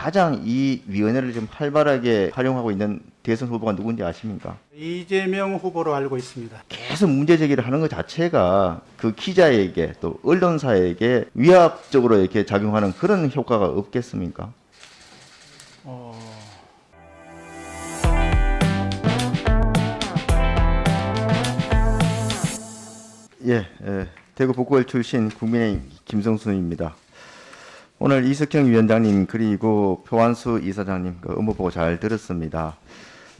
가장 이 위원회를 좀 활발하게 활용하고 있는 대선 후보가 누군지 아십니까? 이재명 후보로 알고 있습니다. 계속 문제 제기를 하는 것 자체가 그 기자에게 또 언론사에게 위압적으로 이렇게 작용하는 그런 효과가 없겠습니까? 어, 예, 예, 대구 북구월 출신 국민의 김성순입니다. 오늘 이석형 위원장님 그리고 표완수 이사장님 그 업무 보고 잘 들었습니다.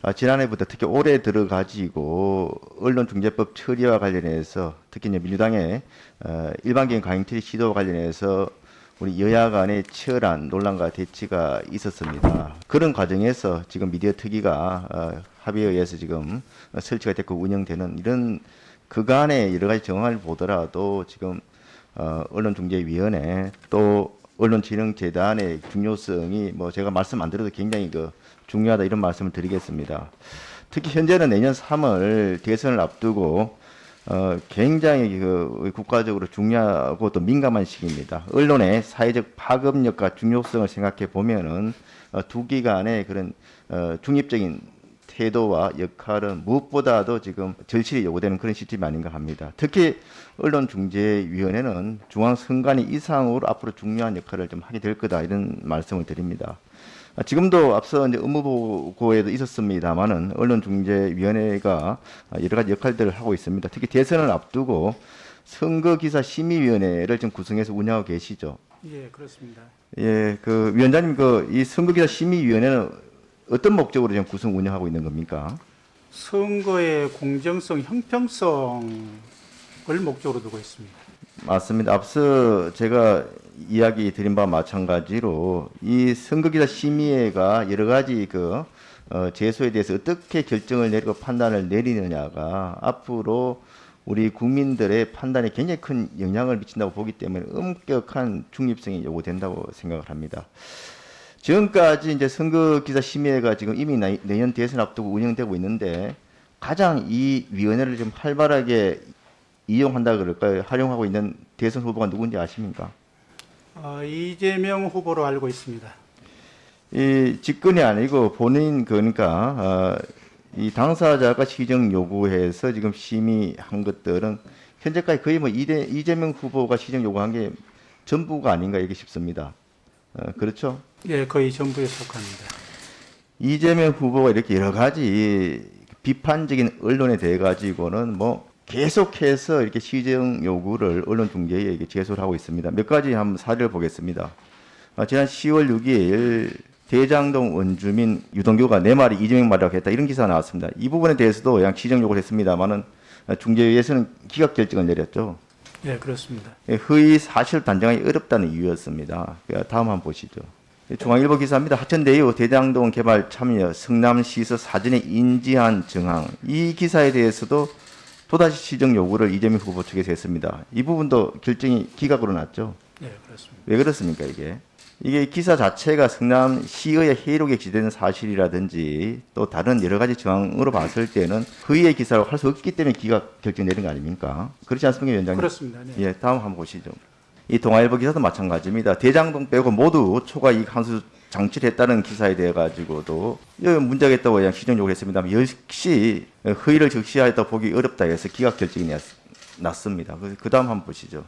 아, 지난해부터 특히 올해 들어가지고 언론중재법 처리와 관련해서 특히 이제 민주당의 어, 일반개인 강행처리 시도와 관련해서 우리 여야 간의 치열한 논란과 대치가 있었습니다. 그런 과정에서 지금 미디어 특위가 어, 합의에 의해서 지금 설치가 됐고 운영되는 이런 그간의 여러 가지 정황을 보더라도 지금 어, 언론중재위원회 또 언론진흥재단의 중요성이 뭐 제가 말씀 안 드려도 굉장히 그 중요하다 이런 말씀을 드리겠습니다. 특히 현재는 내년 3월 대선을 앞두고 어, 굉장히 그 국가적으로 중요하고 또 민감한 시기입니다. 언론의 사회적 파급력과 중요성을 생각해 보면은 어, 두 기관의 그런 어, 중립적인 태도와 역할은 무엇보다도 지금 절실히 요구되는 그런 시점이 아닌가 합니다. 특히 언론중재위원회는 중앙선관위 이상으로 앞으로 중요한 역할을 좀 하게 될 거다 이런 말씀을 드립니다. 아, 지금도 앞서 이제 업무보고에도 있었습니다만은 언론중재위원회가 여러 가지 역할들을 하고 있습니다. 특히 대선을 앞두고 선거기사 심의위원회를 좀 구성해서 운영하고 계시죠. 예, 그렇습니다. 예, 그 위원장님 그 이 선거기사 심의위원회는 어떤 목적으로 지금 구성 운영하고 있는 겁니까? 선거의 공정성, 형평성을 목적으로 두고 있습니다. 맞습니다. 앞서 제가 이야기 드린 바와 마찬가지로 이 선거기사 심의회가 여러 가지 그 어, 제소에 대해서 어떻게 결정을 내리고 판단을 내리느냐가 앞으로 우리 국민들의 판단에 굉장히 큰 영향을 미친다고 보기 때문에 엄격한 중립성이 요구된다고 생각을 합니다. 지금까지 이제 선거 기사 심의회가 지금 이미 나- 내년 대선 앞두고 운영되고 있는데 가장 이 위원회를 좀 활발하게 이용한다 그럴까요? 활용하고 있는 대선 후보가 누군지 아십니까? 어, 이재명 후보로 알고 있습니다. 이 직권이 아니고 본인 그러니까 어, 이 당사자가 시정 요구해서 지금 심의한 것들은 현재까지 거의 뭐 이대, 이재명 후보가 시정 요구한 게 전부가 아닌가 이렇게 싶습니다. 어, 그렇죠? 예, 거의 전부에 속합니다. 이재명 후보가 이렇게 여러 가지 비판적인 언론에 대해 가지고는 뭐 계속해서 이렇게 시정 요구를 언론 중재에게 제소를 하고 있습니다. 몇 가지 한번 사례를 보겠습니다. 아, 지난 10월 6일 대장동 원주민 유동규가 내 말이 이재명 말이라고 했다 이런 기사가 나왔습니다. 이 부분에 대해서도 그냥 시정 요구를 했습니다만은 중재위에서는 기각 결정을 내렸죠. 예, 그렇습니다. 예, 허위 사실 단정하기 어렵다는 이유였습니다. 그 다음 한번 보시죠. 중앙일보 기사입니다. 하천대유 대장동 개발 참여 성남시에서 사전에 인지한 정황. 이 기사에 대해서도 또다시 시정 요구를 이재명 후보 측에서 했습니다. 이 부분도 결정이 기각으로 났죠. 예, 그렇습니다. 왜 그렇습니까 이게? 이게 기사 자체가 성남시의 해롭게 지된 사실이라든지 또 다른 여러 가지 정황으로 봤을 때는 허위의 기사로 할 수 없기 때문에 기각 결정 내린 거 아닙니까? 그렇지 않습니까 위원장님? 그렇습니다. 네. 예, 다음 한번 보시죠. 이 동아일보 기사도 마찬가지입니다. 대장동 빼고 모두 초과 이익 환수 장치를 했다는 기사에 대해 가지고도 문제가 있다고 그냥 시정 요구를 했습니다. 역시 허위를 적시하였다 보기 어렵다 해서 기각 결정이 났, 났습니다. 그, 그 다음 한번 보시죠.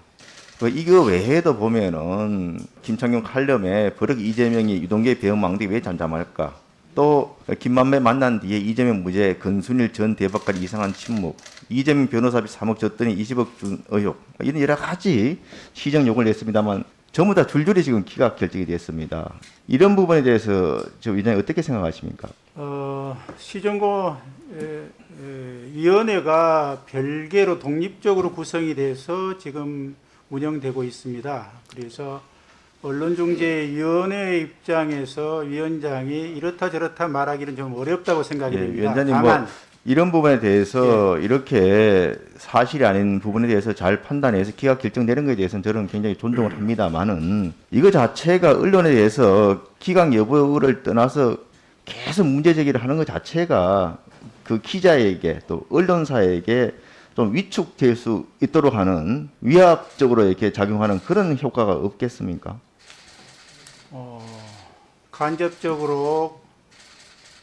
그 이거 외에도 보면은 김창경 칼럼에 버럭 이재명이 유동계 배영 망대 왜 잠잠할까? 또 김만배 만난 뒤에 이재명 무죄, 건순일 전 대법관이 이상한 침묵, 이재명 변호사비 3억 줬더니 20억 준 의혹 이런 여러 가지 시정 요구를 냈습니다만 전부 다 줄줄이 지금 기각 결정이 됐습니다. 이런 부분에 대해서 저 위원장님 어떻게 생각하십니까? 어, 시정고 위원회가 별개로 독립적으로 구성이 돼서 지금 운영되고 있습니다. 그래서 언론중재위원회 입장에서 위원장이 이렇다 저렇다 말하기는 좀 어렵다고 생각이 예, 됩니다. 위원장님 다만 뭐 이런 부분에 대해서 이렇게 사실이 아닌 부분에 대해서 잘 판단해서 기각 결정 내는 것에 대해서는 저는 굉장히 존중을 합니다만은 이거 자체가 언론에 대해서 기각 여부를 떠나서 계속 문제 제기를 하는 것 자체가 그 기자에게 또 언론사에게 좀 위축될 수 있도록 하는 위압적으로 이렇게 작용하는 그런 효과가 없겠습니까? 어, 간접적으로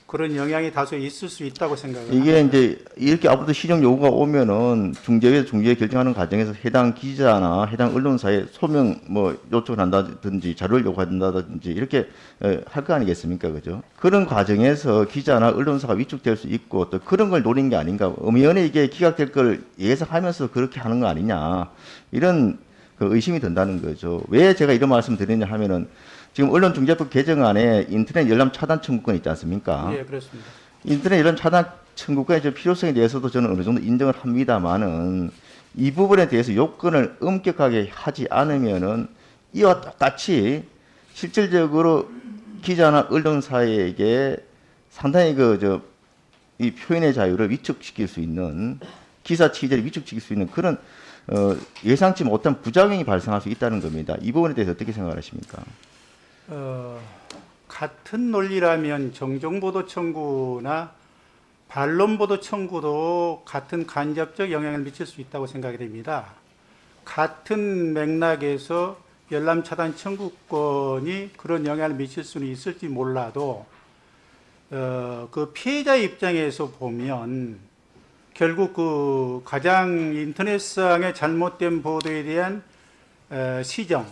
그런 영향이 다소 있을 수 있다고 생각합니다. 이게 이제 이렇게 앞으로 시정 요구가 오면은 중재회 중재 결정하는 과정에서 해당 기자나 해당 언론사에 소명 뭐 요청을 한다든지 자료를 요구한다든지 이렇게 할 거 아니겠습니까, 그죠? 그런 과정에서 기자나 언론사가 위축될 수 있고 또 그런 걸 노린 게 아닌가? 엄연히 이게 기각될 걸 예상하면서 그렇게 하는 거 아니냐? 이런 그 의심이 든다는 거죠. 왜 제가 이런 말씀 드리냐 하면은 지금 언론중재법 개정안에 인터넷 열람 차단 청구권 있지 않습니까? 예, 그렇습니다. 인터넷 이런 차단 청구권의 저 필요성에 대해서도 저는 어느 정도 인정을 합니다만은 이 부분에 대해서 요건을 엄격하게 하지 않으면은 이와 똑같이 실질적으로 기자나 언론사에게 상당히 그 저 이 표현의 자유를 위축시킬 수 있는 기사 취재를 위축시킬 수 있는 그런 어, 예상치 못한 부작용이 발생할 수 있다는 겁니다. 이 부분에 대해서 어떻게 생각하십니까? 어, 같은 논리라면 정정보도 청구나 반론보도 청구도 같은 간접적 영향을 미칠 수 있다고 생각이 됩니다. 같은 맥락에서 열람 차단 청구권이 그런 영향을 미칠 수는 있을지 몰라도 어, 그 피해자 입장에서 보면 결국 그 가장 인터넷상의 잘못된 보도에 대한 어, 시정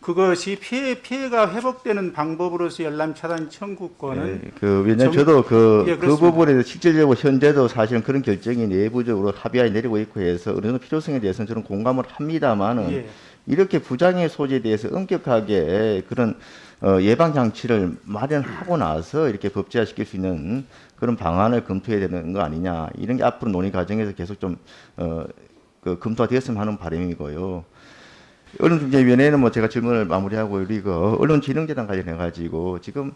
그것이 피해 피해가 회복되는 방법으로서 열람 차단 청구권은 예, 그 왜냐면 정- 저도 그, 예, 그 그렇습니다. 부분에 대해서 실질적으로 현재도 사실은 그런 결정이 내부적으로 합의안이 내리고 있고 해서 어느 정도 필요성에 대해서는 저는 공감을 합니다만은 예. 이렇게 부작용의 소지에 대해서 엄격하게 그런 어, 예방 장치를 마련하고 나서 이렇게 법제화 시킬 수 있는 그런 방안을 검토해야 되는 거 아니냐 이런 게 앞으로 논의 과정에서 계속 좀 어, 그 검토가 되었으면 하는 바람이고요. 언론중재위원회는 뭐 제가 질문을 마무리하고 우리가 언론진흥재단 관련해 가지고 지금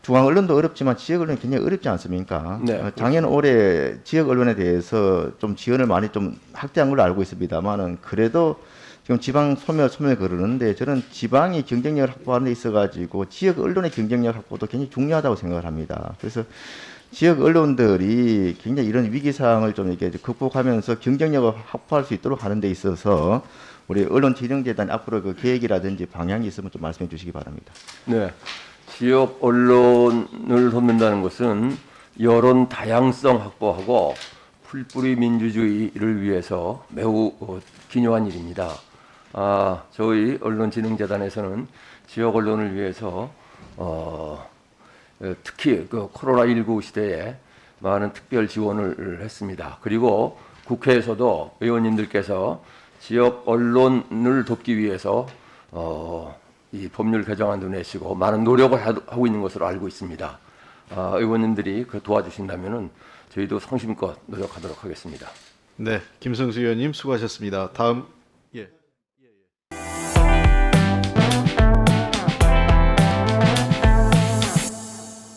중앙 언론도 어렵지만 지역 언론이 굉장히 어렵지 않습니까? 네, 어, 작년 올해 지역 언론에 대해서 좀 지원을 많이 좀 확대한 걸로 알고 있습니다만은 그래도 지금 지방 소멸 소멸 그러는데 저는 지방이 경쟁력을 확보하는 데 있어 가지고 지역 언론의 경쟁력 확보도 굉장히 중요하다고 생각을 합니다. 그래서 지역 언론들이 굉장히 이런 위기 상황을 좀 이렇게 극복하면서 경쟁력을 확보할 수 있도록 하는 데 있어서 우리 언론 진흥 재단 앞으로 그 계획이라든지 방향이 있으면 좀 말씀해 주시기 바랍니다. 네. 지역 언론을 돕는다는 것은 여론 다양성 확보하고 풀뿌리 민주주의를 위해서 매우 어, 기묘한 일입니다. 아, 저희 언론진흥재단에서는 지역 언론을 위해서 어, 어, 특히 그 코로나19 시대에 많은 특별 지원을 했습니다. 그리고 국회에서도 의원님들께서 지역 언론을 돕기 위해서 어, 이 법률 개정안도 내시고 많은 노력을 하- 하고 있는 것으로 알고 있습니다. 아, 의원님들이 그 도와주신다면은 저희도 성심껏 노력하도록 하겠습니다. 네, 김성수 의원님 수고하셨습니다. 다음